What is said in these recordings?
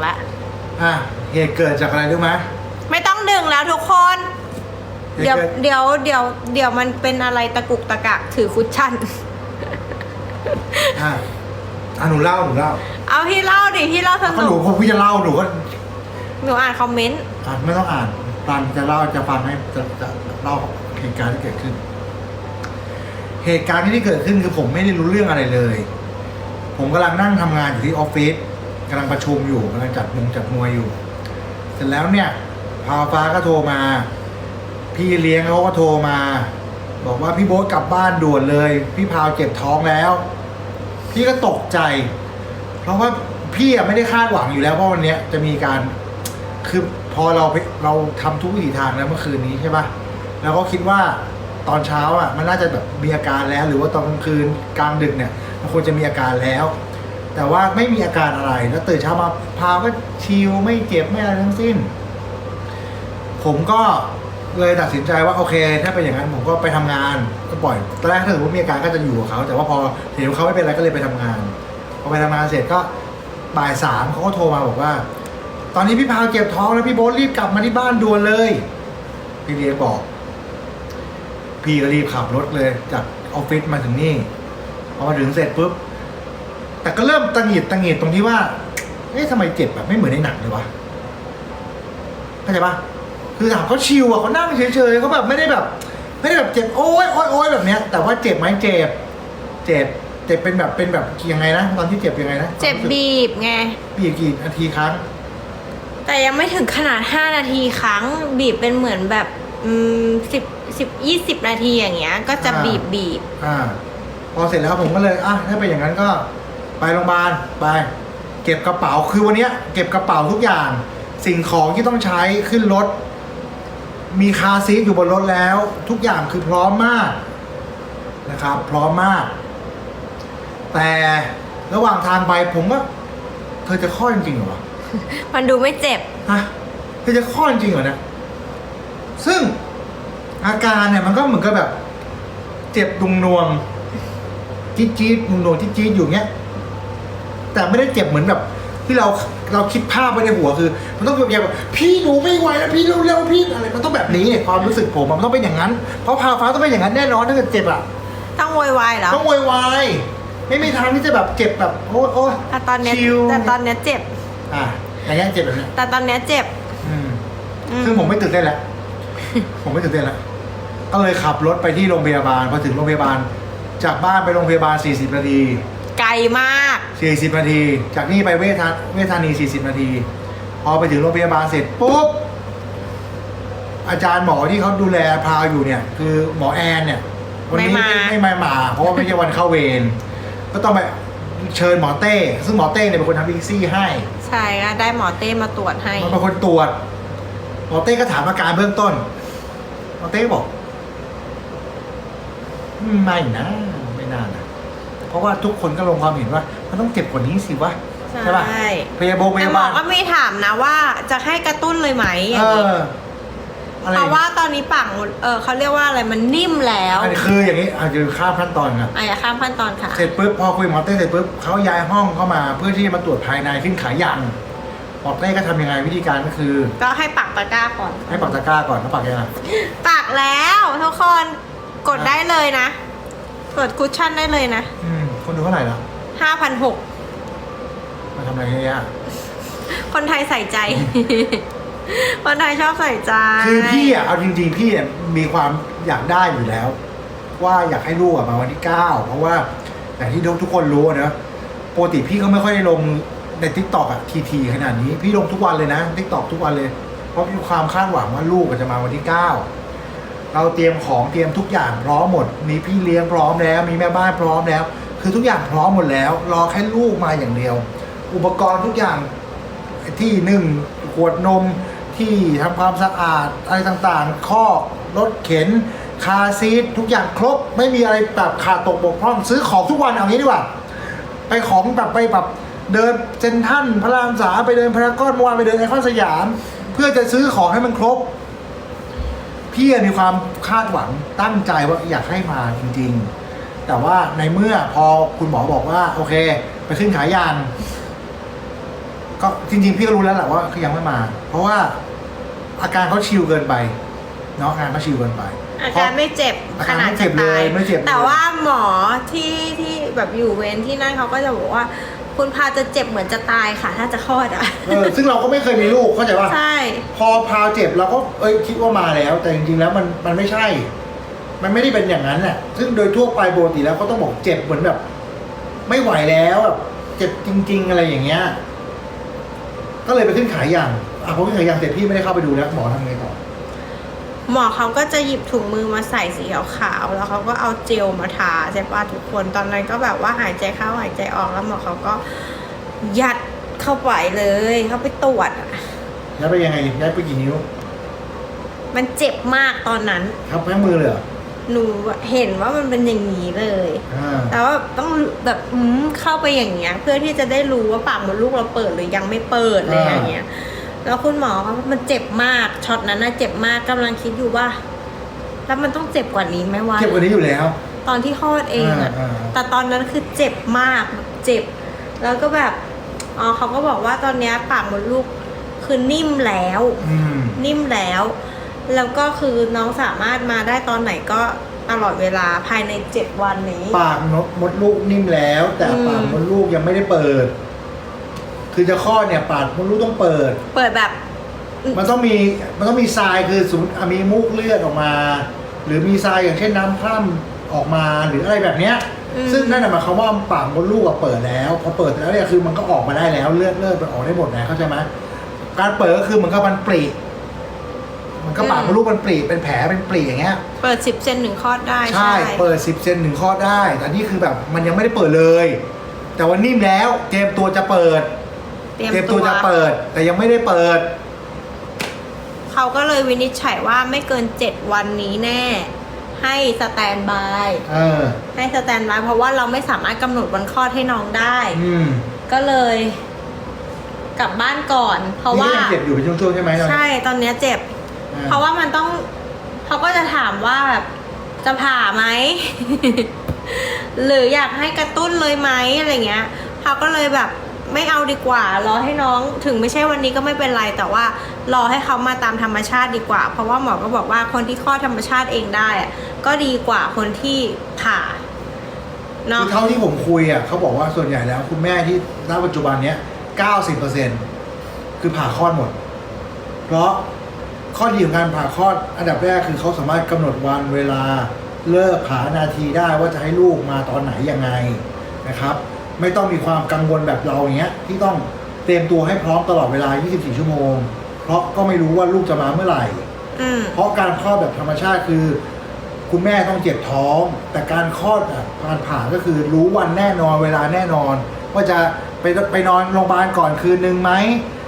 แล้วอะเหตุเกิดจากอะไรรู้ไหมไม่ต้องดึงแล้วทุกคน เหตุเดี๋ยวเกิด เดี๋ยวเดี๋ยวเดี๋ยวมันเป็นอะไรตะกุกตะกักถือคุชชั่น อะอะหนูเล่าหนูเล่าเอาพี่เล่าดิพี่เล่าสถ้าหนุนูกพอพี่จะเล่าหนูก็หนูอ่านคอมเมนต์ อะไม่ต้องอ่านฟังจะเล่าจะฟังให้จะจะเล่าเหตุการณ์ที่เกิดขึ้น เหตุการณ์ที่เกิดขึ้นคือผมไม่ได้รู้เรื่องอะไรเลย ผมกำลังนั่งทำงานอยู่ที่ออฟฟิศ กำลังประชุมอยู่กำลังจัดมงจัดมวยอยู่ เสร็จแล้วเนี่ยพาวฟ้าก็โทรมา พี่เลี้ยงเขาก็โทรมา บอกว่าพี่โบ๊ทกลับบ้านด่วนเลย พี่พาวเจ็บท้องแล้ว พี่ก็ตกใจ เพราะว่าพี่อะไม่ได้คาดหวังอยู่แล้วว่าวันเนี้ยจะมีการคือพอเราเราทำทุกวิถีทางแล้วเมื่อคืนนี้ใช่ปะแล้วก็คิดว่าตอนเช้าอะมันน่าจะแบบมีอาการแล้ว หรือว่าตอนกลางคืนกลางดึกเนี่ยมันควรจะมีอาการแล้ว แต่ว่าไม่มีอาการอะไร แล้วตื่นเช้ามาพาก็ชิลไม่เจ็บไม่อะไรทั้งสิ้น ผมก็เลยตัดสินใจว่าโอเค ถ้าเป็นอย่างนั้นผมก็ไปทำงานก็ปล่อยตอนแรกถ้าเกิดว่ามีอาการก็จะอยู่กับเขา แต่ว่าพอเห็นว่าเขาไม่เป็นไรก็เลยไปทำงานพอไปทำงานเสร็จก็บ่ายสามเขาก็โทรมาบอกว่า ตอนนี้พี่พาวเจ็บท้องแล้วพี่โบ๊ทรีบกลับมาที่บ้านด่วนเลย พี่เลี้ยบอก พี่ก็รีบขับรถเลยจากออฟฟิศมาถึงนี่พอมาถึงเสร็จปุ๊บ แต่ก็เริ่มตังหงิดตังหงิดตรงที่ว่า เอ๊ะทำไมเจ็บแบบไม่เหมือนในหนังเลยวะเข้าใจปะคือถามเขาชิวอะเขานั่งเฉยๆเขาแบบไม่ได้แบบ ไม่ได้แบบเจ็บโอ้ยโอ้ยโอ้ยแบบเนี้ย แต่ว่าเจ็บไหมเจ็บ เจ็บ เจ็บเป็นแบบเป็นแบบยังไงนะตอนที่เจ็บยังไงนะเจ็บบีบไง บีบกี่นาทีครั้ง แต่ยังไม่ถึงขนาด 5 นาทีครั้ง บีบเป็นเหมือนแบบอืมสิบสิบยี่สิบนาทีอย่างเงี้ย ก็จะอ่าบีบบีบ อ่า พอเสร็จแล้วผมก็เลยอะถ้าเป็นอย่างนั้นก็ ไปโรงพยาบาลไป เก็บกระเป๋าคือวันเนี้ยเก็บกระเป๋าทุกอย่าง สิ่งของที่ต้องใช้ขึ้นรถ มีคาร์ซีทอยู่บนรถแล้ว ทุกอย่างคือพร้อมมากนะครับ พร้อมมาก แต่ระหว่างทางไปผมก็เธอจะคลอดจริงๆเหรอวะมันดูไม่เจ็บฮะเธอจะคลอดจริงเหรอเนี่ยซึ่งอาการเนี่ยมันก็เหมือนกับแบบ เจ็บดุงนวงจี๊ดจี๊ดดุงนวงจี๊ดจี๊ดอยู่เงี้ย แต่ไม่ได้เจ็บเหมือนแบบ ที่เราเราคิดภาพไว้ในหัวคือ มันต้องแบบแบบพี่หนูไม่ไหวแล้วพี่เร็วๆพี่อะไรมันต้องแบบนี้ความรู้สึกผมอะมันต้องเป็นอย่างนั้น เพราะพาฟ้าต้องเป็นอย่างนั้นแน่นอนถ้าเกิดเจ็บอะต้องโวยวายเหรอต้องโวยวายไม่มีทางที่จะแบบเจ็บแบบโอ้ยโอ้ยแต่ตอนเนี้ยชิลแต่ตอนเนี้ยเจ็บ อะอย่างเงี้ยเจ็บแบบเนี้ยแต่ตอนเนี้ยเจ็บอืม อืมซึ่งผมไม่ตื่นเต้นแล้ว ผมไม่ตื่นเต้นแล้ว ก็เลยขับรถไปที่โรงพยาบาล พอถึงโรงพยาบาล จากบ้านไปโรงพยาบาล 40 นาทีไกล มาก 40 นาที จากนี่ไปเวทาเวทานี 40 นาที พอไปถึงโรงพยาบาลเสร็จปุ๊บ อาจารย์หมอที่เขาดูแลพาวอยู่เนี่ย คือหมอแอนเนี่ย วันนี้ไม่มา ไม่ไม่มา เพราะว่าไม่ใช่วันเข้าเวรก็ต้องไปเชิญหมอเต้ ซึ่งหมอเต้เนี่ยเป็นคนทำพิกซี่ให้ ใช่ก็ได้หมอเต้มาตรวจให้ มันเป็นคนตรวจ หมอเต้ก็ถามอาการเบื้องต้น หมอเต้บอกอืมไม่นะไม่น่านะ เพราะว่าทุกคนก็ลงความเห็นว่า มันต้องเจ็บกว่านี้สิวะใช่ป่ะใช่พยาบาลพแต่ยาหมอบาลก็มีถามนะว่าจะให้กระตุ้นเลยไหมอเอย่างนี้ออะไรเพราะว่าตอนนี้ปากมดเออเขาเรียกว่าอะไรมันนิ่มแล้วอันนี้คืออย่างนี้อาจจะข้ามขั้นตอนครับอะอย่าข้ามขั้นตอนค่ะ เสร็จปุ๊บพอคุยกับหมอเต้เสร็จปุ๊บเขาย้ายห้องเข้ามาเพื่อที่จะมาตรวจภายในขึ้นขายันหมอเต้ก็ทำยังไงวิธีการก็คือก็ให้ปักตะกร้าก่อน ให้ปักตะกร้าก่อนแล้วปักยังไงปักแล้วทุกคนกดได้เลยนะ กดคุชชั่นได้เลยนะ อืม คนดูเท่าไหร่แล้วห้าพันหกมาทำอะไรเงี้ยคนไทยใส่ใจ คนไทยชอบใส่ใจ คือพี่อะเอาจริงๆ พี่อะมีความอยากได้อยู่แล้ว ว่าอยากให้ลูกอะมาวันที่เก้าเพราะว่าอย่างที่ทุกคนรู้อะเนอะปกติพี่ก็ไม่ค่อยได้ลงในทิกตอกอะทีทีขนาดนี้ พี่ลงทุกวันเลยนะทิกตอกทุกวันเลย เพราะมีความคาดหวังว่าลูกอะจะมาวันที่เก้าเราเตรียมของเตรียมทุกอย่างพร้อมหมด มีพี่เลี้ยงพร้อมแล้ว มีแม่บ้านพร้อมแล้ว คือทุกอย่างพร้อมหมดแล้ว รอแค่ลูกมาอย่างเดียว อุปกรณ์ทุกอย่างที่หนึ่งขวดนมที่ทำความสะอาดอะไรต่างๆ ข้อรถเข็น คาซีททุกอย่างครบ ไม่มีอะไรแบบขาดตกบกพร่องซื้อของทุกวันเอางี้ดีกว่า ไปของแบบไปแบบเดินเซนทันพระรามสาไปเดินพารากอนเมื่อวานไปเดินไอคอนสยาม เพื่อจะซื้อของให้มันครบ พี่มีความคาดหวังตั้งใจว่าอยากให้มาจริง ๆ แต่ว่าในเมื่อพอคุณหมอบอกว่า โอเค ไปขึ้นขายยาน ก็จริงๆ พี่ก็รู้แล้วแหละว่าเขายังไม่มา เพราะว่าอาการเขาชิลเกินไปเนาะอาการเขาชิลเกินไป อาการไม่เจ็บอาขการนาดไม่เจ็จะบเลตายยไม่เจ็บเลยแต่ว่าหมอที่ที่แบบอยู่เวรที่นั่นเขาก็จะบอกว่า คุณพาจะเจ็บเหมือนจะตายค่ะ ถ้าจะคลอดอะเออซึ่งเราก็ไม่เคยมีลูกเข้าใจป่ะใช่ พอพาวเจ็บเราก็เอ้ยคิดว่ามาแล้ว แต่จริงๆแล้วมันมันไม่ใช่ มันไม่ได้เป็นอย่างนั้นน่ะ ซึ่งโดยทั่วไปปกติแล้วเขาต้องบอกเจ็บเหมือนแบบ ไม่ไหวแล้วแบบเจ็บจริง ๆ อะไรอย่างเงี้ย ก็เลยไปขึ้นขายอย่างอะพอขึ้นขายอย่างเสร็จพี่ไม่ได้เข้าไปดูแล้วหมอทำไงต่อหมอเขาก็จะหยิบถุงมือมาใส่สีขาวๆแล้วเขาก็เอาเจลมาทาใช่ปะทุกคนตอนนั้นก็แบบว่าหายใจเข้าหายใจออกแล้วหมอเขาก็ยัดเข้าไปเลยเขาไปตรวจอะย้ายไปยังไงย้ายไปกี่นิ้ว มันเจ็บมากตอนนั้น ครับแค่มือเลยเหรอ หนูเห็นว่ามันเป็นอย่างนี้เลยอ่าแต่ว่าต้องแบบอืมเข้าไปอย่างเงี้ย เพื่อที่จะได้รู้ว่าปากมดลูกเราเปิดหรือยังไม่เปิดอะไรอย่างเงี้ย แล้วคุณหมอเขามันเจ็บมากช็อตนั้นน่ะเจ็บมากกำลังคิดอยู่ว่า แล้วมันต้องเจ็บกว่านี้ไหมวะเจ็บกว่านี้อยู่แล้ว ตอนที่คลอดเองอะอ่าอ่า แต่ตอนนั้นคือเจ็บมากเจ็บ แล้วก็แบบอ๋อเขาก็บอกว่าตอนเนี้ยปากมดลูกคือนิ่มแล้ว อืม นิ่มแล้ว แล้วก็คือน้องสามารถมาได้ตอนไหนก็ตลอดเวลาภายในเจ็ดวันนี้ ปากนกมดลูกนิ่มแล้ว แต่อืม ปากมดลูกยังไม่ได้เปิด คือจะคลอดเนี่ยปากมดลูกต้องเปิด เปิดแบบ มันต้องมีมันต้องมีทรายคือสมมติอะมีมูกเลือดออกมา หรือมีทรายอย่างเช่นน้ำพร่ำออกมาหรืออะไรแบบเนี้ย อืม ซึ่งนั่นน่ะหมายความว่าปากมดลูกอะเปิดแล้วพอเปิดแล้วเนี่ยคือมันก็ออกมาได้แล้วเลือดเลือดมันออกได้หมดแล้วเข้าใจไหมการเปิดก็คือมันก็มันปรี มันก็ปากมดลูกมันปรีเป็นแผลเป็นปรีอย่างเงี้ย เปิดสิบเซนถึงคลอดได้ใช่ เปิด 10 เซนถึงคลอดได้ แต่นี่คือแบบมันยังไม่ได้เปิดเลย แต่ว่านิ่มแล้วเตรียมตัวจะเปิดเตรียมเตรียมตัตัววจะเปิด แต่ยังไม่ได้เปิด เขาก็เลยวินิจฉัยว่าไม่เกินเจ็ดวันนี้แน่ ให้สแตนบายเออ ให้สแตนบายเพราะว่าเราไม่สามารถกำหนดวันคลอดให้น้องได้ อืมก็เลย กลับบ้านก่อน เพราะว่า นี่ก็ยังเจ็บอยู่เป็นช่วงๆใช่ไหมตอนนี้ใช่ตอนเนี้ยเจ็บอ่า เพราะว่ามันต้องเขาก็จะถามว่าแบบจะผ่าไหม หรืออยากให้กระตุ้นเลยไหมอะไรเงี้ยเขาก็เลยแบบไม่เอาดีกว่ารอให้น้องถึงไม่ใช่วันนี้ก็ไม่เป็นไร แต่ว่ารอให้เขามาตามธรรมชาติดีกว่า เพราะว่าหมอก็บอกว่าคนที่คลอดธรรมชาติเองได้อะก็ดีกว่าคนที่ผ่าเนาะคือเท่าที่ผมคุยอะเขาบอกว่าส่วนใหญ่แล้ว คุณแม่ที่ณปัจจุบันเนี้ย90%คือผ่าคลอดหมด เพราะ ข้อดีของการผ่าคลอดอันดับแรกคือเขาสามารถกำหนดวันเวลาเลิกผ่านาทีได้ว่าจะให้ลูกมาตอนไหนยังไงนะครับ ไม่ต้องมีความกังวลแบบเราเงี้ยที่ต้องเตรียมตัวให้พร้อมตลอดเวลา 24 ชั่วโมง เพราะก็ไม่รู้ว่าลูกจะมาเมื่อไหร่เพราะการคลอดแบบธรรมชาติคือ คุณแม่ต้องเจ็บท้อง แต่การคลอดแบบการผ่าก็คือรู้วันแน่นอนเวลาแน่นอน ว่าจะไปไปนอนโรงพยาบาลก่อนคืนนึงไหม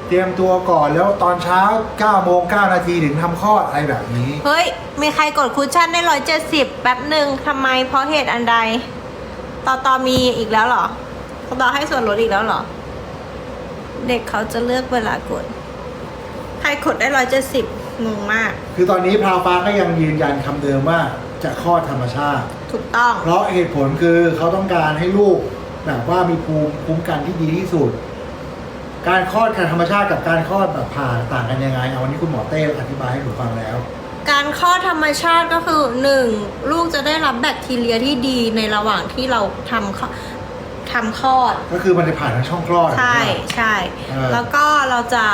เตรียมตัวก่อนแล้วตอนเช้า9โมง9นาทีถึงทำคลอดอะไรแบบนี้ เฮ้ย มีใครกดคุชชั่นได้ร้อยเจ็ดสิบแป๊บหนึ่งทำไมเพราะเหตุอันใด ต่อต่อมีอีกแล้วเหรอต่อให้ส่วนลดอีกแล้วเหรอ เด็กเขาจะเลือกเวลากด ใครกดได้ร้อยเจ็ดสิบงงมาก คือตอนนี้พราวฟ้าก็ยังยืนยันคำเดิมว่าจะคลอดธรรมชาติ ถูกต้อง เพราะเหตุผลคือเขาต้องการให้ลูกแบบว่ามีภูมิคุ้มกันที่ดีที่สุด การคลอดการธรรมชาติกับการคลอดแบบผ่าต่างกันยังไงเอาวันนี้คุณหมอเต้อธิบายให้ผมฟังแล้ว การคลอดธรรมชาติก็คือหนึ่งลูกจะได้รับแบคทีเรียที่ดีในระหว่างที่เราทำคลอทำคลอด ก็คือมันจะผ่านทางช่องคลอดใช่ใช่ เออ แล้วก็เราจะ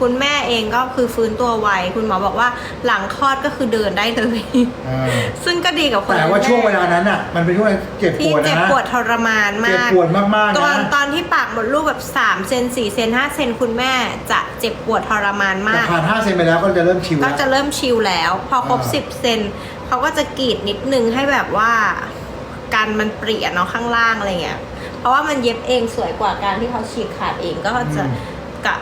คุณแม่เองก็คือฟื้นตัวไว คุณหมอบอกว่าหลังคลอดก็คือเดินได้เลย อ่าซึ่งก็ดีกับคนแต่ว่าเป็นแม่ช่วงเวลานั้นอะ มันเป็นช่วงเวลาเจ็บปที่วดเจ็บนะปวดทรมานเจ็บมาก ปวดมากๆตอนนะ ตอนที่ปากมดลูกแบบ3เซน4เซน5เซนคุณแม่จะเจ็บปวดทรมานแต่มาก ผ่าน5เซนไปแล้วก็จะเริ่มชิวก็แล้ว จะเริ่มชิลแล้ว พอครบอ่าสิบเซนเขาก็จะกรีดนิดนึงให้แบบว่าการมันเปลี่ยนเนาะข้างล่างอะไรเงี้ยเพราะว่ามันเย็บเองสวยกว่าการที่เขาฉีกขาดเองก็จะกะ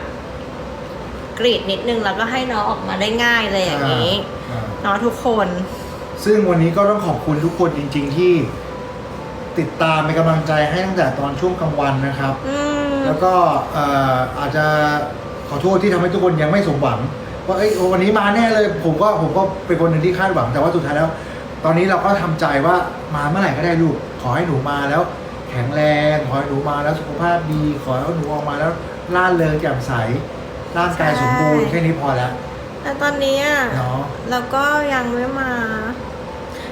กรีดนิดนึงแล้วก็ให้น้องออกมาได้ง่ายเลยอย่างนี้อ่าเนาะทุกคน ซึ่งวันนี้ก็ต้องขอบคุณทุกคนจริง ๆ ที่ติดตามเป็นกำลังใจให้ตั้งแต่ตอนช่วงกลางวันนะครับอืมแล้วก็เอ่ออาจจะขอโทษที่ทำให้ทุกคนยังไม่สมหวังว่าเอ้ยวันนี้มาแน่เลย ผมก็ผมก็เป็นคนหนึ่งที่คาดหวังแต่ว่าสุดท้ายแล้ว ตอนนี้เราก็ทำใจว่ามาเมื่อไหร่ก็ได้ลูกขอให้หนูมาแล้ว แข็งแรง ขอให้หนูมาแล้วสุขภาพดี ขอให้หนูออกมาแล้วร่าเริงแจ่มใส ร่างกายสมบูรณ์แค่นี้พอแล้วแต่ตอนนี้อะเนาะแล้วก็ยังไม่มา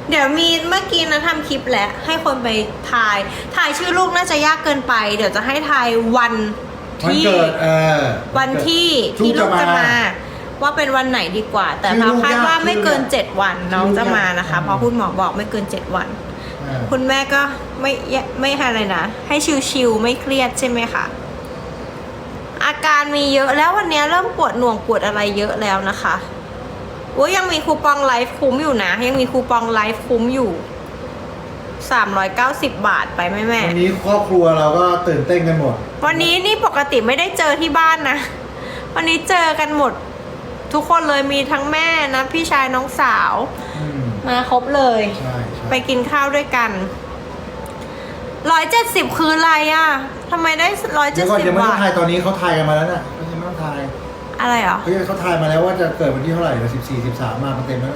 เดี๋ยวมีเมื่อกี้นะทำคลิปแหละ ให้คนไปทายทายชื่อลูกน่าจะยากเกินไป เดี๋ยวจะให้ทายวันวันที่เกิดเออวันที่ลูที่กลูจะกจะมามา ว่าเป็นวันไหนดีกว่า แต่ชื่อเราลูกคาดยากว่าไม่เกินชื่อลูกเจ็ดวันน้องชื่อลูกจะมานะคะยากเพราะคุณหมอบอกไม่เกินเจ็ดวันเออคุณแม่ก็ไม่แยไม่อะไรนะ ให้ชิวๆไม่เครียดใช่ไหมคะ อาการมีเยอะแล้ววันนี้เริ่มปวดหน่วงปวดอะไรเยอะแล้วนะคะโอ้ยยังมีคูปองไลฟ์คุ้มอยู่นะ ยังมีคูปองไลฟ์คุ้มอยู่ 390 บาทไปไหมแม่วันนี้ครอบครัวเราก็ตื่นเต้นกันหมด วันนี้นี่ปกติไม่ได้เจอที่บ้านนะ วันนี้เจอกันหมด ทุกคนเลยมีทั้งแม่นะ พี่ชายน้องสาวอืมมาครบเลยใช่ใช่ไปกินข้าวด้วยกันร้อยเจ็ดสิบคืออะไรอะ ทำไมได้ร้อยเดี๋เจ็ยดวก่อนสิบยังไม่ต้บาองท ทายตอนนี้เขาทายกันมาแล้วน่ะเขายังไม่ต้องทายอะไรเหรอ เขายังเขาทายมาแล้วว่าจะเกิดวันที่เท่าไหร่สิบสี่สิบสามมากันเต็มแล้ว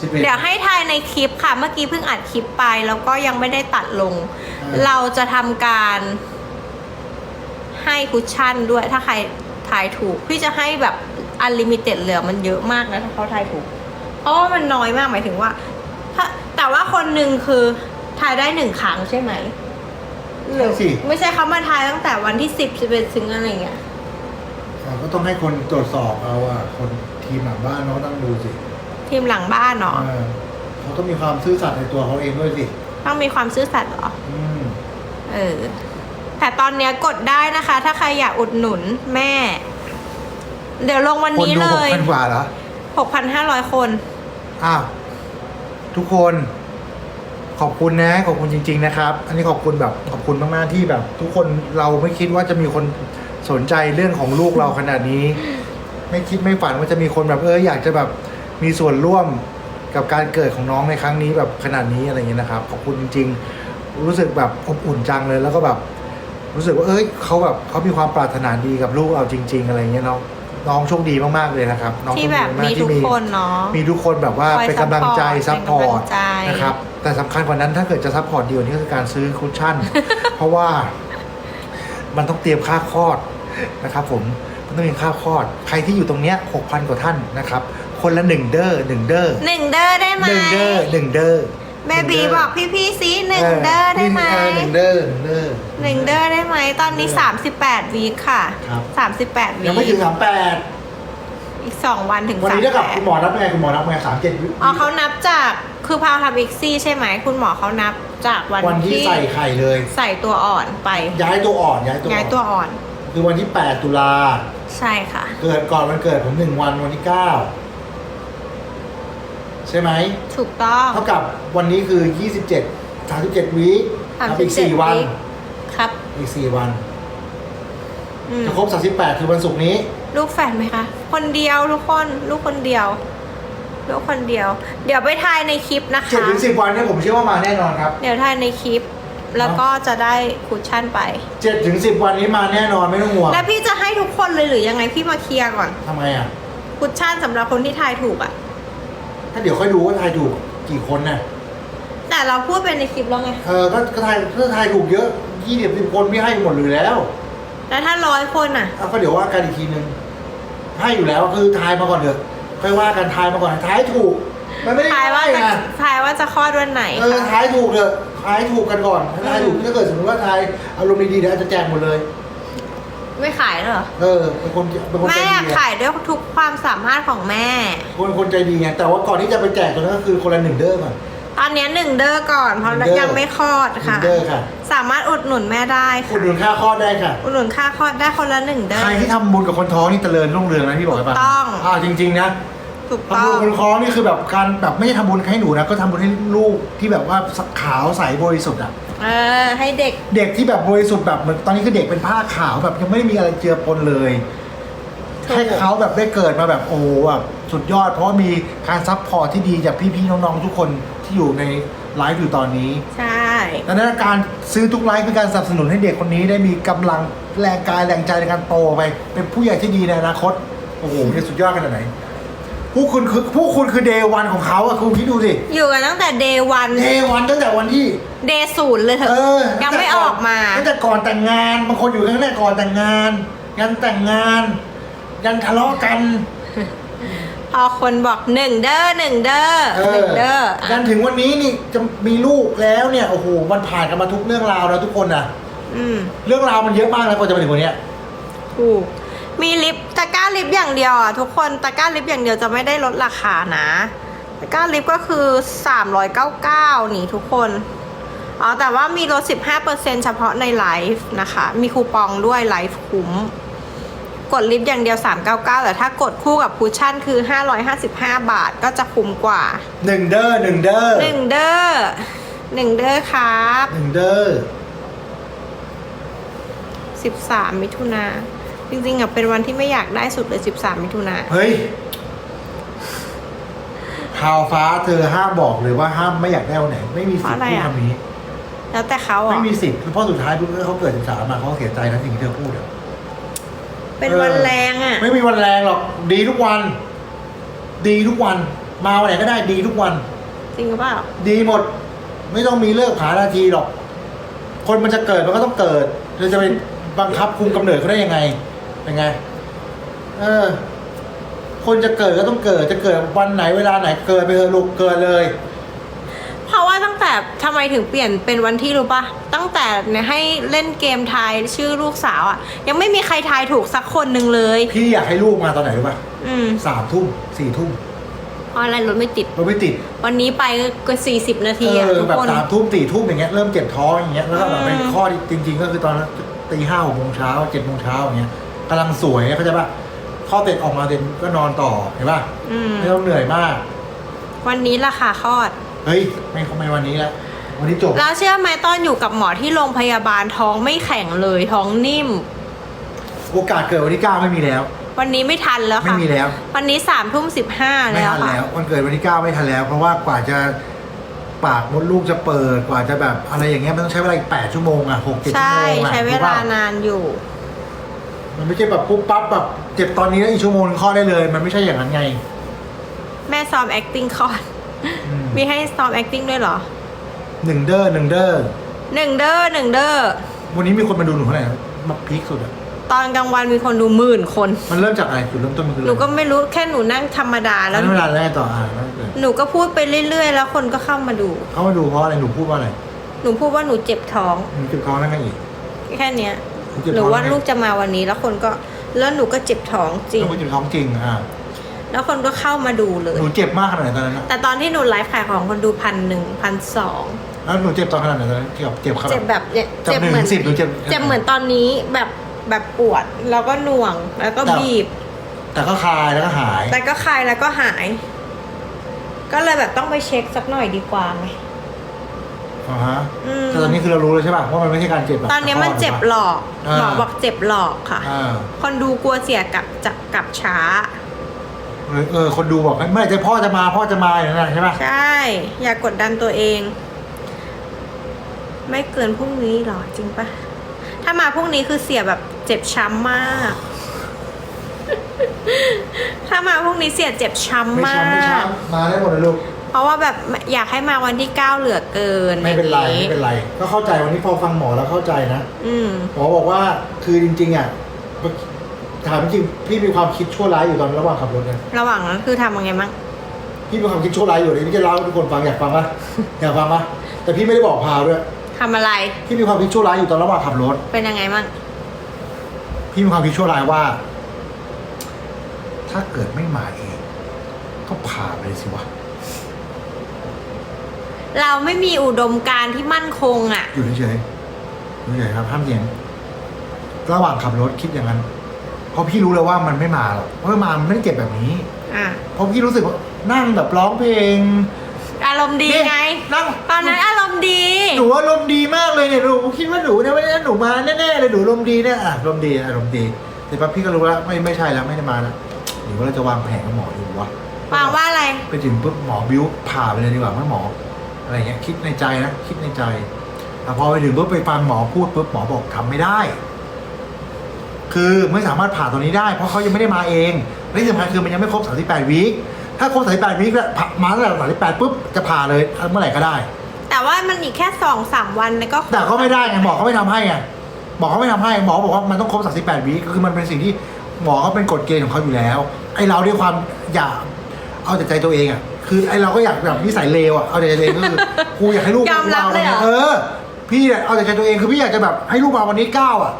สิบเอ็ดเดี๋ยวให้ทายในคลิปค่ะ เมื่อกี้เพิ่งอัดคลิปไป แล้วก็ยังไม่ได้ตัดลง อ่า เราจะทำการให้คุชชั่นด้วยถ้าใครทายถูก พี่จะให้แบบอันลิมิเต็ดเหลือมันเยอะมากนะถ้าเขาทายถูก เพราะว่ามันน้อยมากหมายถึงว่า ถ้าแต่ว่าคนหนึ่งคือทายได้หนึ่งครั้งใช่ไหม หรือใช่สิ ไม่ใช่เขามาทายตั้งแต่วันที่สิบสิบเอ็ดถึงอะไรอย่างเงี้ย อ่าก็ต้องให้คนตรวจสอบเอาอะ คนทีมหลังบ้านเขาก็ต้องดูสิทีมหลังบ้านเนาะเออเขาต้องมีความซื่อสัตย์ในตัวเขาเองด้วยสิ ต้องมีความซื่อสัตย์เหรอ อืม เออ แต่ตอนเนี้ยกดได้นะคะ ถ้าใครอยากอุดหนุนแม่ เดี๋ยวลงวันคนนี้ดูเลหกยพันกว่าเหรอ6,500คน อ้าว ทุกคน ขอบคุณนะขอบคุณจริง ๆ นะครับ อันนี้ขอบคุณแบบขอบคุณมากๆที่แบบ ทุกคนเราไม่คิดว่าจะมีคนสนใจเรื่องของลูกเราขนาดนี้ ไม่คิดไม่ฝันว่าจะมีคนแบบเอออยากจะแบบมีส่วนร่วมกับการเกิดของน้องในครั้งนี้แบบขนาดนี้อะไรอย่างเงี้ยนะครับ ขอบคุณจริง ๆ รู้สึกแบบอบอุ่นจังเลยแล้วก็แบบ รู้สึกว่าเอ้ยเขาแบบเขามีความปรารถนาดีกับลูกเราจริง ๆ อะไรอย่างเงี้ยเนาะน้องโชคดีมากๆเลยนะครับ น้องที่โชคแบบดีากมีทุกคนเนาะมีทุกคนแบบว่าคอยเป็นกำลังใจซัซัพพพพออร์ร์ตตเป็นกำลังใจนะครับ แต่สำคัญกว่านั้นถ้าเกิดจะซัพพอร์ตเดียวนี่คือการซื้อคุชชั่น เพราะว่ามันต้องเตรียมค่าคลอดนะครับ ผมมันต้องมีค่าคลอด ใครที่อยู่ตรงเนี้ยหกพันกว่าท่านนะครับ คนละหนึ่งเด้อหนึ่งเด้อหนึ่งเด้อได้ไหมหนึ่งเด้อหนึ่งเด้อแม่บีบอกพี่ๆซิหนึ่งเด้อได้ไหมเออหนึ่งเด้อหนึ่งเด้อหนึ่งเด้อได้ไหมตอนนี้38วีคค่ะครับ38วียังไม่ถึงสามแปด อีก2วันถึงวันนี้เท่ากับคุณ38หมอนับไงคุณหมอนับไงสามเจ็ด อ๋อเขานับจากคือพาวทำอีกซี่ใช่ไหมคุณหมอเขานับจากวันวันที่ใส่ไข่เลย ใส่ตัวอ่อนไปย้ายตัวอ่อนย้ายตัวย้ายตัวอ่อนคือวันที่ 8 ตุลา ใช่ค่ะ เกิดก่อนวันเกิดผมหนึ่งวันวันที่เก้าใช่ไหมถูกต้อง เท่ากับวันนี้คือยี่สิบเจ็ดสามสิบเจ็ดวีคนับอีกสี่37วันวีคครับอีกสี่วัน อืมจะครบสามสิบแปดคือวันศุกร์นี้ ลูกแฝดไหมคะ คนเดียวทุกคน ลูกคนเดียว ลูกคนเดียว เดี๋ยวไปทายในคลิปนะเจ็ดคะถึงสิบวันเนี่ยผมเชื่อว่ามาแน่นอนครับเดี๋ยวทายในคลิป แล้วก็จะได้คุชชั่นไป เจ็ดถึงสิบวันนี้มาแน่นอนไม่ต้องห่วงแล้วพี่จะให้ทุกคนเลยหรือยังไงพี่มาเคลียร์ก่อน ทำไมอะ คุชชั่นสำหรับคนที่ทายถูกอะถ้าเดี๋ยวค่อยดูว่าทายถูกกี่คนน่ะแต่เราพูดไปในคลิปแล้วไง เออก็ก็ทายถ้าทายถูกเยอะยี่สิบสิบคนไม่ให้หมดเลยแล้ว แล้วถ้าร้อยคนอะเอาก็เดี๋ยวว่ากันอีกทีนึงให้อยู่แล้วคือทายมาก่อนเถอะค่อยว่ากันทายมาก่อนทายถูก มันไม่ได้ทายว่าง่จะนะทายว่าจะคลอดวันไหนเออคะทายถูกเถอะทายถูกกันก่อนถ้าทายถูกถ้าเกิดสมมติว่าทายอารมณ์ดีๆเดี๋ยวอาจจะแจกหมดเลย ไม่ขายเหรอเออเป็นคนเป็นคนใจแม่อยากดีไงขายด้วยทุกความสามารถของแม่ คนคนใจดีไงแต่ว่าก่อนที่จะไปแจกตัวนั้นก็คือคนละหนึ่งเด้อก่อน ตอนนี้หนึ่งเด้อก่อนเพราะหนึ่งเด้อ ยังไม่คลอดหนึ่ค่ะงเด้อค่ะสามารถอุดหนุนแม่ได้อุค่ะดหนุนค่าคลอดได้ค่ะ อุดหนุนค่าคลอดได้คนละหนึ่งเด้อใครที่ทำบุญกับคนท้องนี่เจริญรุ่งเรืองนะพี่บอกให้ป่ะถูกต้อง อ่าจริง ๆ นะถูกทำต้อบุญง กับคนท้องนี่คือแบบการแบบไม่ใช่ทำบุญให้หนูนะก็ทำบุญให้ลูกที่แบบว่าขาวใสบริสุทธิ์อะ เออ ให้เด็ก เด็กที่แบบบริสุทธิ์แบบเหมือนตอนนี้คือเด็กเป็นผ้าขาวแบบยังไม่ได้มีอะไรเจือปนเลยถูก ให้เขาแบบได้เกิดมาแบบโอ้โหแบบสุดยอด เพราะว่ามีการซัพพอร์ตที่ดีจากพี่ๆน้องๆทุกคน ที่อยู่ในไลฟ์อยู่ตอนนี้ใช่ ดังนั้นการซื้อทุกไลฟ์คือการสนับสนุนให้เด็กคนนี้ได้มีกำลังแรงกายแรงใจในการโตไป เป็นผู้ใหญ่ที่ดีในอนาคต โอ้โหนี่สุดยอดขนาดไหน ผู้คุณคือผู้คุณคือเดวันของเขาอะคุณคิดดูสิอยู่กันตั้งแต่ day one เดวันตั้งแต่วันที่ day ศูนย์เลยเถเออะอยังไม่ออกมา ตั้งแต่ก่อนแต่งงานบางคนอยู่ตั้งแต่ก่อนแต่งงานยันแต่งงานยันทะเลาะกัน พอคนบอกหนึ่งเด้อหนึ่งเด้อเอหนึ่องเด้อยัอะนถึงวันนี้นี่จะมีลูกแล้วเนี่ยโอ้โหมันผ่านกันมาทุกเรื่องราวแล้วทุกคนนะอืมเรื่องราวมันเยอะมากแล้วกว่าจะมาถึงวันเนี้ยถูกมีลิปตะกร้าลิปอย่างเดียวอะทุกคนตะกร้าลิปอย่างเดียวจะไม่ได้ลดราคานะตะกร้าลิปก็คือ 399นี่ทุกคนอ๋อแต่ว่ามีลด15%เฉพาะในไลฟ์นะคะ มีคูปองด้วยไลฟ์คุ้ม กดลิปอย่างเดียว 399 แต่ถ้ากดคู่กับคูชั่นคือ 555 บาทก็จะคุ้มกว่า หนึ่งเด้อหนึ่งเด้อหนึ่งเด้อหนึ่งเด้อครับ หนึ่งเด้อ13 มิถุนาจริงๆอะเป็นวันที่ไม่อยากได้สุดเลย 13 มิถุนาเฮ้ยข่าวฟ้าเธอห้ามบอกเลยว่าห้ามไม่อยากได้วันไหน ไม่มีสิทธิ์พูดคำนี้ แล้วแต่เขาอะ ไม่มีสิทธิ์เพราะสุดท้ายปุ๊บเขาเกิดศึกษามาเขาเสียใจนะสิ่งที่เธอพูดอะ เป็นวันแรงอะ ไม่มีวันแรงหรอก ดีทุกวัน ดีทุกวัน มาวันไหนก็ได้ดีทุกวัน จริงหรือเปล่า ดีหมด ไม่ต้องมีเลิกผานาทีหรอก คนมันจะเกิดมันก็ต้องเกิดเราจะไปบังคับคุมกำเนิดเขาได้ยังไง เป็นไง เออ คนจะเกิดก็ต้องเกิด จะเกิดวันไหนเวลาไหนเกิดไปเถอะลูกเกิดเลยเพ ราะว่าตั้งแต่ทำไมถึงเปลี่ยนเป็นวันที่รู้ปะตั้งแต่เนี่ยให้เล่นเกมทายชื่อลูกสาวอะ ยังไม่มีใครทายถูกสักคนหนึ่งเลย พี่อยากให้ลูกมาตอนไหนรู้ป่ะอืมสามทุ่มสี่ทุ่มเพราะอะไรรถไม่ติดเราไม่ติด วันนี้ไปก็สี่สิบนาทีเออะอทุกแบบคน สามทุ่มสี่ทุ่มอย่างเงี้ยเริ่มเจ็บท้องอย่างเงี้ยแล้วก็แบบเป็นอืม ข้อที่จริง ๆ ก็คือตอนนั้นตีห้าหกโมงเช้าเจ็ดโมงเช้าอย่างเงี้ยกำลังสวยเข้าใจป่ะข้อเสร็จออกมาเสร็จก็นอนต่อเห็นป่ะอืม ไม่ต้องเหนื่อยมากวันนี้ราคาคลอด เฮ้ย ไม่เขาไม่วันนี้แล้ว วันนี้จบ แล้วเชื่อไหมตอนอยู่กับหมอที่โรงพยาบาลท้องไม่แข็งเลยท้องนิ่ม โอกาสเกิดวันที่เก้าไม่มีแล้ว วันนี้ไม่ทันแล้วไม่ค่ะมีแล้ว วันนี้สามทุ่มสิบห้าไม่แล้วทันค่ะ แล้ว วันเกิดวันที่เก้าไม่ทันแล้ว เพราะว่ากว่าจะปากมดลูกจะเปิดกว่าจะแบบอะไรอย่างเงี้ยมันต้องใช้เวลาอีกแปดชั่วโมงอะหกเจ็ดชั่วใช่โมงอะใช้เวรู้ลาป่ะนานอยู่ มันไม่ใช่แบบปุ๊บปั๊บแบบเจ็บตอนนี้แล้วอีกชั่วโมงนึงคลอดได้เลย มันไม่ใช่อย่างนั้นไง แม่ซ้อม acting คลอดอื มมีให้ซ้อม acting ด้วยเหรอหนึ่งเด้อหนึ่งเด้อหนึ่งเด้อหนึ่งเด้อวันนี้มีคนมาดูหนูเท่าไหร่นะมาพีคสุดอะตอนกลางวันมีคนดูหมื่นคน มันเริ่มจากอะไรจุดเริ่มต้นมันคือหอะไรนูก็ไม่รู้แค่หนูนั่งธรรมดาแล้แล้วว เวลาแรกต่ออ่านแล้วเกิดหนูก็พูดไปเรื่อย ๆ แล้วคนก็เข้ามาดู เขามาดูเพราะอะไรหนูพูดว่าอะไรหนูพูดว่าหนูเจ็บท้อง หนูเจ็บท้องแล้วไงอีก แค่เนี้ย หนูเจ็บหนูท้องว่าไงลูกจะมาวันนี้แล้วคนก็แล้วหนูก็เจ็บท้องจริง หนูเจ็บท้องจริงอะ แล้วคนก็เข้ามาดูเลย หนูเจ็บมากขนาดไหนตอนนั้นอะแต่ตอนที่หนูไลฟ์ขายของคนดูพันหนึ่งพันสองแล้วหนูเจ็บตอนขนาดไหนตอนนั้นเจ็บเจ็บขนาด เจ็บแบบเนี่ยจากหนึ่งเหมืถึงสิบหนูเจ็บเจ็บเหมือนตอนนี้แบบแบบปวดแล้วก็หน่วงแล้วก็บีบ แต่ก็คลายแล้วก็หาย แต่ก็คลายแล้วก็หาย ก็เลยแบบต้องไปเช็คสักหน่อยดีกว่าไงอ่าฮะอืม แต่ตอนนี้คือเรารู้แล้วใช่ป่ะว่ามันไม่ใช่การเจ็บแบบตอนนี้มันเจ็บหลอกอ่าหมอบอกเจ็บหลอกค่ะ อ่า คนดูกลัวเสียกับจะกับช้า เออเออ คนดูบอกเมื่อไหร่จะพ่อจะมาพ่อจะมาอย่างนั้นนะใช่ป่ะใช่ อย่ากกดดันตัวเอง ไม่เกินพรุ่งนี้หรอจริงปะถ้ามาพรุ่งนี้คือเสียแบบเจ็บช้ำมาก ถ้ามาพรุ่งนี้เสียเจ็บช้ำไม่มาช้ำไม่ก ช้ำมาได้หมดเลยลูก เพราะว่าแบบอยากให้มาวันที่เก้าเหลือเกินไม่เป็นไรอย่างไม่เป็นไร ก็เข้าใจวันนี้พอฟังหมอแล้วเข้าใจนะ อืม หมอบอกว่าคือจริงๆอะ ถามจริงพี่มีความคิดชั่วร้ายอยู่ตอนระหว่างขับรถนะระหว่างนั้นคือทำยังไงบ้างพี่มีความคิดชั่วร้ายอยู่เลยพี่จะเล่าให้ทุกคนฟังอยากฟังปะ อยากฟังปะแต่พี่ไม่ได้บอกพาวด้วยทำอะไรพี่มีความคิดชั่วร้ายอยู่ตอนระหว่างขับรถ เป็นยังไงบ้างพี่มีความคิดชั่วร้ายว่า ถ้าเกิดไม่มาเอง ก็พาไปเลยสิวะเราไม่มีอุดมการณ์ที่มั่นคงอะ อยู่เฉยๆอยู่เฉยๆครับห้ามเสียงระหว่างขับรถคิดอย่างนั้นเพ ราะพี่รู้แล้วว่ามันไม่มาหรอกเพราะมามันไม่ได้เจ็บแบบนี้ อะเพราะพี่รู้สึกว่านั่งแบบร้องเพลงอารมณ์ดีไง นั่งตอนนั้นอารมณ์ดี หนูอารมณ์ดีมากเลยเนี่ยหนูคิดว่าหนูเนี่ยไม่ได้หนูมาแน่ๆเลยหนูอารมณ์ดีเนี่ยอะอารมณ์ดีอารมณ์ดีแต่ปั๊บพี่ก็รู้แล้วไม่ไม่ใช่แล้วไม่ได้มาแล้วหรือว่าเราจะวางแผนกับหมอดีวะวางว่าอะไร ไปถึงปุ๊บหมอบิ้วผ่าไปเลยดีกว่าไม่หมอ อะไรเงี้ยคิดในใจนะคิดในใจแต่พอไปถึงปุ๊บไปฟังหมอพูดปุ๊บหมอบอกทำไม่ได้ คือไม่สามารถผ่าตรงนี้ได้ เพราะเขายังไม่ได้มาเองและที่สำคัญคือมันยังไม่ครบ 38วีคถ้าครบสายแปดวิก็ผ่ามาตั้งแต่สายแปดปุ๊บจะผ่าเลยเมื่อไหร่ก็ได้ แต่ว่ามันอีกแค่สองสามวันก็แต่ก็ไม่ได้ไงหมอเขาไม่ทำให้ไงหมอเขาไม่ทำให้หมอบอกว่ามันต้องครบสามสิบแปดวิคือมันเป็นสิ่งที่หมอเขาเป็นกฎเกณฑ์ของเขาอยู่แล้วไอ้เราด้วยความอยากเอาแต่ใจตัวเองอะคือไอ้เราก็อยากแบบนิสัยเลวอะเอาแต่ใจตัวเองก็คือกูอยากให้ลูกยอมรับเลยเหรอ เออ พี่เนี่ยเอาแต่ใจตัวเองคือพี่อยากจะแบบให้ลูกมาวันนี้เก้าอะ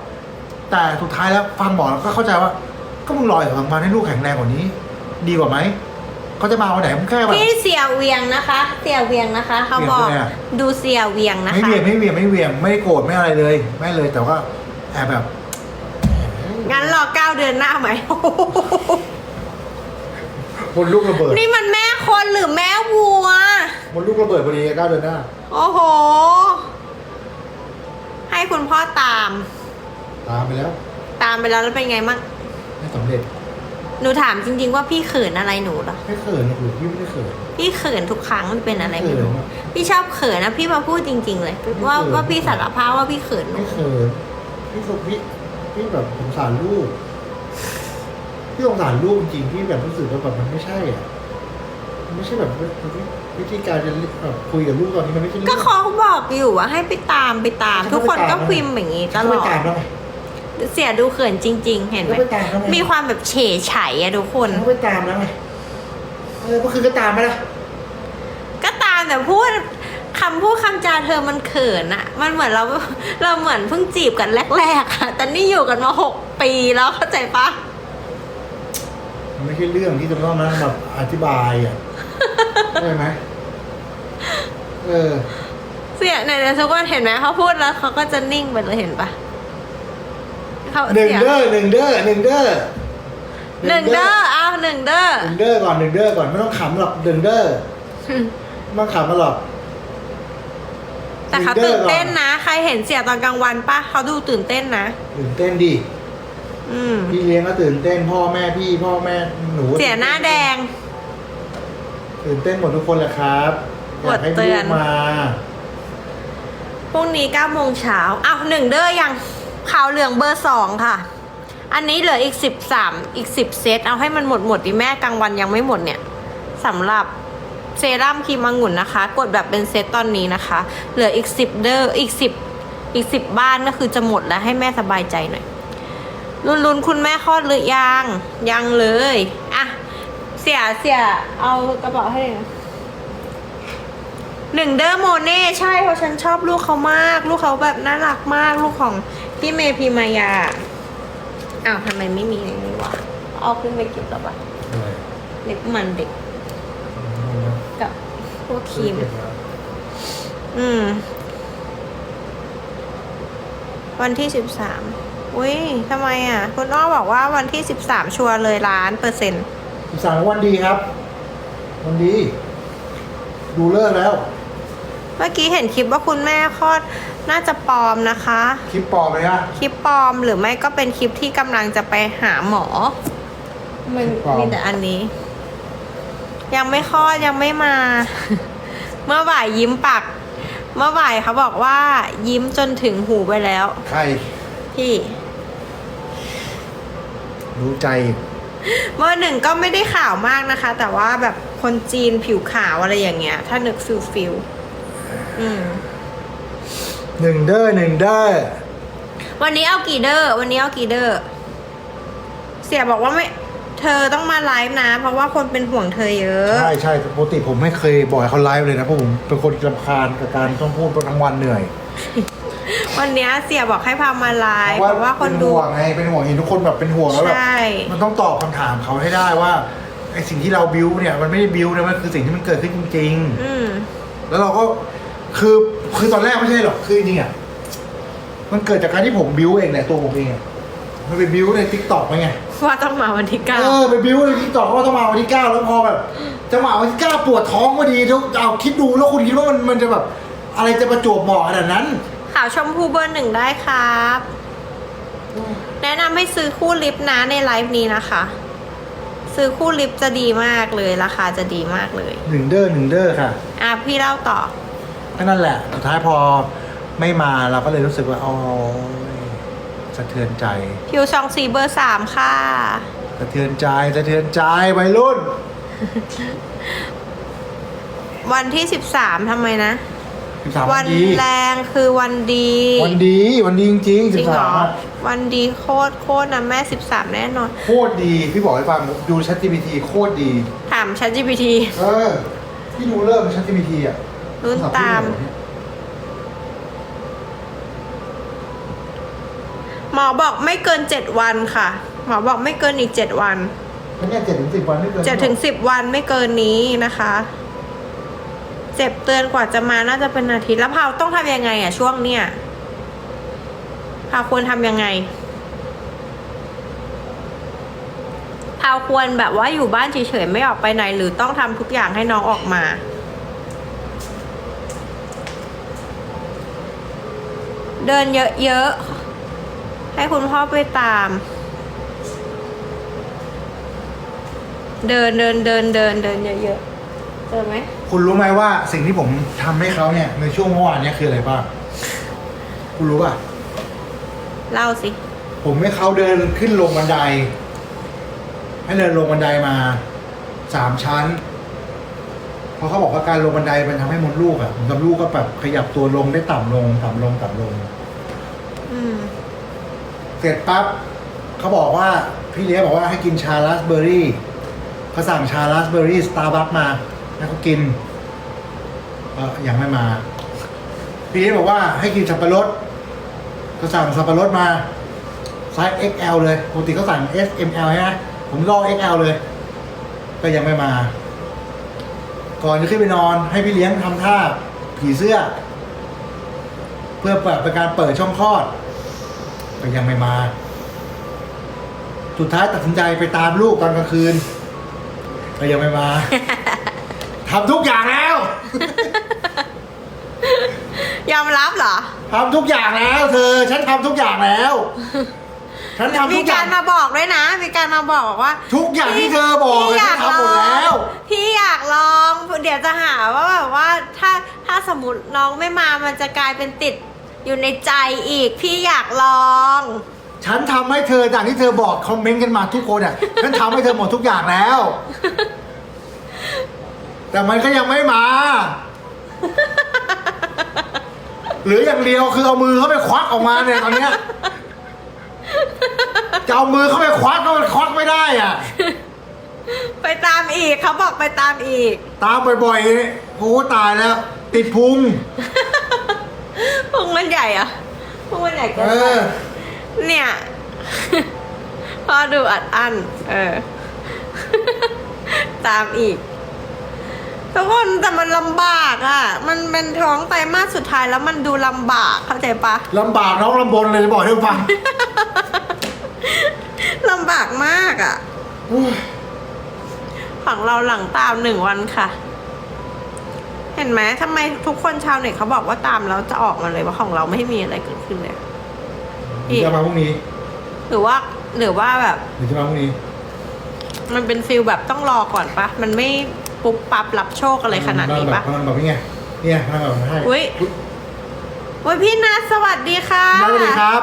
แต่สุดท้ายแล้วฟังหมอแล้วก็เข้าใจว่า ก็มึงรออีกสองวันให้ลูกแข็งแรงกว่านี้ ดีกว่าไหมเขาจะมาวันไหนมึงแค่แบบ พี่เสียเวียงนะคะ เสียเวียงนะคะ เขาบอกเวียงคืออะไรอะ ดูเสียเวียงนะไม่คะ เวียงไม่เวียงไม่เวียงไม่ได้โกรธไม่อะไรเลย ไม่เลยแต่ว่าแอบแบบงั้นรอเก้าเดือนหน้าไหม บนลูกระเบิดนี่มันแม่คนหรือแม่วัว บนลูกระเบิดพอดีก้าวเดินหน้าโอ้โห ให้คุณพ่อตาม ตามไปแล้ว ตามไปแล้วแล้วเป็นไงมั่งไม่สำเร็จ หนูถามจริง ๆ ว่าพี่เขินอะไรหนูเหรอ ไม่เขินหรอกหรือพี่ไม่ได้เขิน พี่เขินทุกครั้งมันเป็นอะไรไม่ไม่เขินรู้พี่ชอบเขินนะพี่มาพูดจริง ๆ เลยว่าไม่เขิน ว่าพี่สารภาพว่าพี่เขินหนูไม่เขินพี่สุพี่พี่แบบสงสารลูกพี่สงสารลูกจริงๆพี่แบบรู้สึกว่าแบบมันไม่ใช่อะมันไม่ใช่แบบวิธีการจะแบบคุยกับลูกตอนนี้มันไม่ใช่เรื่ก็เขาบอกอยู่ว่าให้ไปตามไปตาม ทุกคนก็พิมพ์อย่างนี้ตฉันลไปอดตามแล้วไง เสียดูเขินจริง ๆ เห็นไหมก็ไปตามแล้วไงมีความแบบเฉยไฉอะทุกคนฉันไปตามแล้วไงเออก็คือก็ตามไปละก็ตามแต่พูดคำพูดคำจาเธอมันเขินอะมันเหมือนเราเราเหมือนเพิ่งจีบกันแรกๆอะแต่นี่อยู่กันมาหกปีแล้วเข้าใจปะมันไม่ใช่เรื่องที่จะต้องมานั่งแบบอธิบายอะได้ไหมเออ เสียเนี่ยเนี่ยทุกคนเห็นไหมเขาพูดแล้วเขาก็จะนิ่งไปเลยเห็นปะ เขาหนึ่งเสียเด้อหนึ่งเด้อหนึ่งเด้อหนึ่งเด้อเอาหนึ่งเด้อหนึ่งเด้อก่อนหนึ่งเด้อก่อนไม่ต้องขำหรอกหนึ่งเด้อไม่ต้องขำมาหรอกแต่เขาตื่นเต้นนะ ใครเห็นเสียตอนกลางวันปะเขาดูตื่นเต้นนะ ตื่นเต้นดิอืมพี่เลี้ยงก็ตื่นเต้นพ่อแม่พี่พ่อแม่หนู เสียหน้าแดง ตื่นเต้นหมดทุกคนแหละครับอยากให้กดเตืลูอนกมาพรุ่งนี้เก้าโมงเช้าอ้าวหนึ่งเด้อยัง ขาวเหลืองเบอร์สองค่ะ อันนี้เหลืออีกสิบสามอีกสิบเซต เอาให้มันหมดหมดดิแม่กลางวันยังไม่หมดเนี่ยสำหรับเซรั่มครีมองุ่นนะคะ กดแบบเป็นเซตตอนนี้นะคะ เหลืออีกสิบเด้ออีกสิบอีกสิบบ้านก็คือจะหมดแล้วให้แม่สบายใจหน่อยลุนลุนคุณแม่คลอดหรือยังยังเลยอะเสียเสียเอากระเป๋าให้เลยนะหนึ่งเดอร์โมเน่ใช่เพราะฉันชอบลูกเขามาก ลูกเขาแบบน่ารักมาก ลูกของ พี่เมย์พีมายา อ้าวทำไมไม่มีในนี้วะ เอาขึ้นไปเก็บแล้วปะอะไรเล็บมันเด็กกับพวกครีม อืม วันที่สิบสามอุ้ยทำไมอะ คุณอ้อบอกว่าวันที่สิบสามชัวร์เลยล้านเปอร์เซ็นต์สั่งวันดีครับ วันดี ดูเลิกแล้ว เมื่อกี้เห็นคลิปว่าคุณแม่คลอดน่าจะปลอมนะคะ คลิปปลอมเลยฮะคลิปปลอมหรือไม่ก็เป็นคลิปที่กำลังจะไปหาหมอ มันคลิปปลอมมีแต่อันนี้ ยังไม่คลอดยังไม่มา เมื่อบ่ายยิ้มปากเมื่อบ่ายเขาบอกว่า ยิ้มจนถึงหูไปแล้ว ใคร พี่ รู้ใจ เมื่อหนึ่งก็ไม่ได้ข่าวมากนะคะ แต่ว่าแบบคนจีนผิวขาวอะไรอย่างเงี้ย ถ้านึกฟิลฟิลอืม หนึ่งเด้อหนึ่งเด้อวันนี้เอากี่เดอร์วันนี้เอากี่เดอร์เสียบอกว่าไม่ เธอต้องมาไลฟ์นะ เพราะว่าคนเป็นห่วงเธอเยอะ ใช่ใช่ปกติผมไม่เคยบอกให้เขาไลฟ์เลยนะเพราะผมเป็นคนรำคาญกับการต้องพูดทั้งวันเหนื่อยวันเนี้ยเสียบอกให้พามาไลฟ์เพราะว่าคนเป็นดูห่วงไงเป็นห่วงเห็นทุกคนแบบเป็นห่วงแล้วแบบใช่มันต้องตอบคำถามเขาให้ได้ว่าไอสิ่งที่เราบิวเนี่ยมันไม่ได้บิวนะมันคือสิ่งที่มันเกิดขึ้นจริงอืม ๆแล้วเราก็ คือคือตอนแรกไม่ใช่หรอกคือจริงๆอะมันเกิดจากการที่ผมบิวเองแหละตัวผมเองอะมันไปบิวในทิกตอกไงว่าต้องมาวันที่เก้าเออไปบิวในทิกตอกว่าต้องมาวันที่เก้าแล้วพอแบบจังหวะวันที่เก้าปวดท้องพอดีแล้วเอาคิดดูแล้วคุณคิดว่ามันมันจะแบบ อะไรจะประจวบเหมาะขนาดนั้นขาวชมพูเบอร์หนึ่งได้ครับ แนะนำให้ซื้อคู่ลิปนะในไลฟ์นี้นะคะ ซื้อคู่ลิปจะดีมากเลยราคาจะดีมากเลย หนึ่งเด้อหนึ่งเด้อค่ะ อะพี่เล่าต่อ ก็นั่นแหละ สุดท้ายพอไม่มาเราก็เลยรู้สึกว่าอ๋อสะเทือนใจผิวซองสีเบอร์สามค่ะ สะเทือนใจสะเทือนใจวัยรุ่น วันที่สิบสามทำไมนะสิบสามวัวันนดีแรงคือวันดี วันดี วันดีจริงๆจสิริงบเหรสาอมวันดีโคตรโคตรนะแม่สิบสามแน่นอน โคตรดี พี่บอกให้ฟังดู ChatGPT โคตรดี ถาม ChatGPT เออ พี่ดูเริ่ม ChatGPT อะ รุ่นตาม หมอบอกไม่เกินเจ็ดวันค่ะ หมอบอกไม่เกินอีกเจ็ดวันแล้วเนี่ยเจ็ดถึงสิบวันไม่เกินเจ็ดถึงสิบวันไม่เกินนี้นะคะ เจ็บเตือนกว่าจะมาน่าจะเป็นอาทิตย์แล้วพาวต้องทำยังไงอะช่วงเนี้ยพาวควรทำยังไงพาวควรแบบว่าอยู่บ้านเฉยๆไม่ออกไปไหน หรือต้องทำทุกอย่างให้น้องออกมา เดินเยอะๆ ให้คุณพ่อไปตาม เดินเดินเดินเดินเดินเยอะๆเจอไหมคุณรู้ไหมว่าสิ่งที่ผมทำให้เขาเนี่ยในช่วงเมื่อวานเนี้คืออะไรบ้าง คุณรู้ป่ะ เล่าสิ ผมให้เขาเดินขึ้นลงบันได ให้เดินลงบันไดมาสามชั้น เพราะเขาบอกว่าการลงบันไดมันทำให้มดลูกอะเหมือนกับลูกก็แบบขยับตัวลงได้ต่ำลง ต่ำลงต่ำลงอืม เสร็จปั๊บเขาบอกว่าพี่เลี้ยงบอกว่าให้กินชาราสเบอร์รี่เขาสั่งชาราสเบอร์รี่สตาร์บัคมาให้เขากินเออยังไม่มา พี่เลี้ยงบอกว่าให้กินสับปะรดเขาสั่งสับปะรดมาไซส์ XL เลยปกติเขาสั่ง S M L ใช่ไหมผมก็ XL เลย ก็ยังไม่มา ก่อนจะขึ้นไปนอน ให้พี่เลี้ยงทำท่าผีเสื้อ เพื่อเปิดเป็นการเปิดช่องคลอด ก็ยังไม่มา สุดท้ายตัดสินใจไปตามลูกตอนกลางคืน ก็ยังไม่มาทำทุกอย่างแล้ว ยอมรับเหรอทำทุกอย่างแล้ว เธอ ฉันทำทุกอย่างแล้ว ฉันทำมีทุกอย่าการงมาบอกด้วยนะ มีการมาบอกว่าทุกอย่างที่เธอบอกพี่อะอยาฉักนทำหมดแล้ว พี่อยากลอง เดี๋ยวจะหาว่าแบบว่าถ้าถ้าสมมติน้องไม่มามันจะกลายเป็นติด อยู่ในใจอีก พี่อยากลอง ฉันทำให้เธออย่างที่เธอบอกคอมเมนต์กันมาทุกคนอะ ฉันทำให้เธอหมดทุกอย่างแล้ว แต่มันก็ยังไม่มา หรืออย่างเดียวคือเอามือเข้าไปควักออกมาเนี่ยตอนเนี้ยจะเอามือเข้าไปควักก็มันควักไม่ได้อะ ไปตามอีกเขาบอกไปตามอีก ตามบ่อยๆนี่โอ้ตายแล้ว ติดพุงพุง มันใหญ่เหรอะพุงมันใหญ่เกินเอไปอ เนี่ยพอดูอัดอั้นเออ ตามอีก ทุกคนแต่มันลำบากอะ่ะ มันเป็นท้องไตรมาสสุดท้ายแล้วมันดูลำบากเข้าใจปะ ลำบากน้องลำบนเลยจะบอกให้ฟังลำบากมากอะ่ะ ของเราหลังตามหนึ่งวันค่ะเห็ นไหมทำไมทุกคนชาวเน็ตเขาบอกว่าตามแล้วจะออกมาเลยว่าของเราไม่มีอะไรเกิดขึ้นเลยหรือจะมาพรุ่งนี้ หรือว่าหรือว่าแบบหรือจะมาพรุ่งนี้ มันเป็นฟิลแบบต้องรอก่อนปะมันไม่ปุ๊บปั๊บรับโชคอะไรขนาดนี้ปะกำลังแบบนี่ไงเนี่ยกำลังแบบให้อุ๊ยโอ้ยพี่นัทสวัสดีค่ะสวัสดีครับ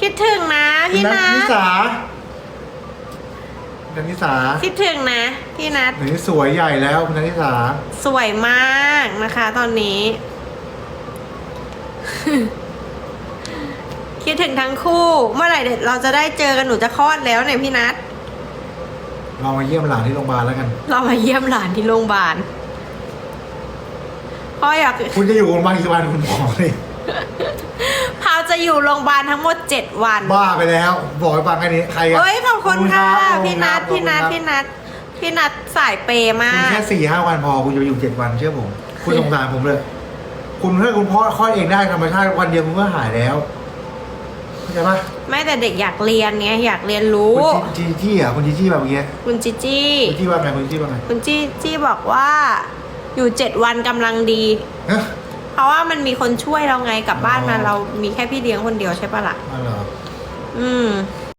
คิดถึงนะพี่คุณนันิทสา คุณนิสาคิดถึงนะพี่นัทเดี๋ยวนี้สวยใหญ่แล้วคุณนิสาสวยมากนะคะ ตอนนี้ คิดถึงทั้งคู่ เมื่อไหร่เดี๋ยวเราจะได้เจอกันหนูจะคลอดแล้วเนี่ยพี่นัทเรามาเยี่ยมหลานที่โรงพยาบาลแล้วกัน เรามาเยี่ยมหลานที่โรงพยาบาลพ่ออยากคุณจะอยู่โรงพยาบาลกี่วันคุณบอกเลยพาว จะอยู่โรงพยาบาลทั้งหมดเจ็ดวันบ้าไปแล้ว บอกให้ฟังแค่นี้ใครกันเอ้ยขอบคุณค่ะ ขอบณพี่นัทครับพี่นัทขอบพี่คุณครับนัทพี่นัทสายเปย์มาคุณก แค่สี่ห้าวันพอคุณจะไปอยู่เจ็ดวันเชื่อผม คุณสงสารผมเลย คุณถ้าคุณพ่อคลอดเองได้ธรรมชาติวันเดียวคุณก็หายแล้วเข้าใจปะไม่แต่เด็กอยากเรียนไงอยากเรียนรู้ คุณจีจี้อะคุณจีจี้แบบเมื่อกี้คุณจิจี้ คุณจี้ว่าไงคุณจี้ว่าไงคุณจี้จี้บอกว่า อยู่เจ็ดวันกำลังดีเฮ้ย เพราะว่ามันมีคนช่วยเราไงกลับบ้านมาอ๋อเรามีแค่พี่เลี้ยงคนเดียวใช่ปะล่ะ อ๋อเหรอ อืมอ